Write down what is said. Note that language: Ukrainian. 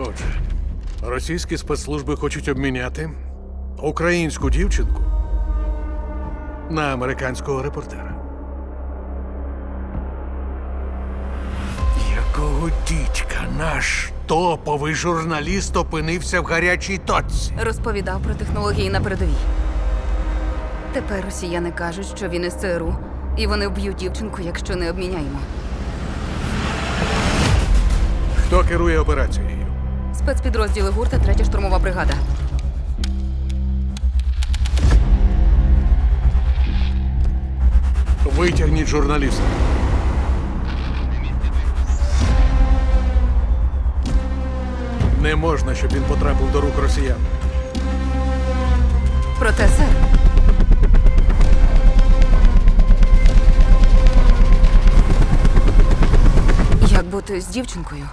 Отже, російські спецслужби хочуть обміняти українську дівчинку на американського репортера. Якого дідька наш топовий журналіст опинився в гарячій точці? Розповідав про технології на передовій. Тепер росіяни кажуть, що він із ЦРУ, і вони вб'ють дівчинку, якщо не обміняємо. Хто керує операцією? Спецпідрозділи гурта, третя штурмова бригада. Витягніть журналіста. Не можна, щоб він потрапив до рук росіян. Проте, сер, як бути з дівчинкою?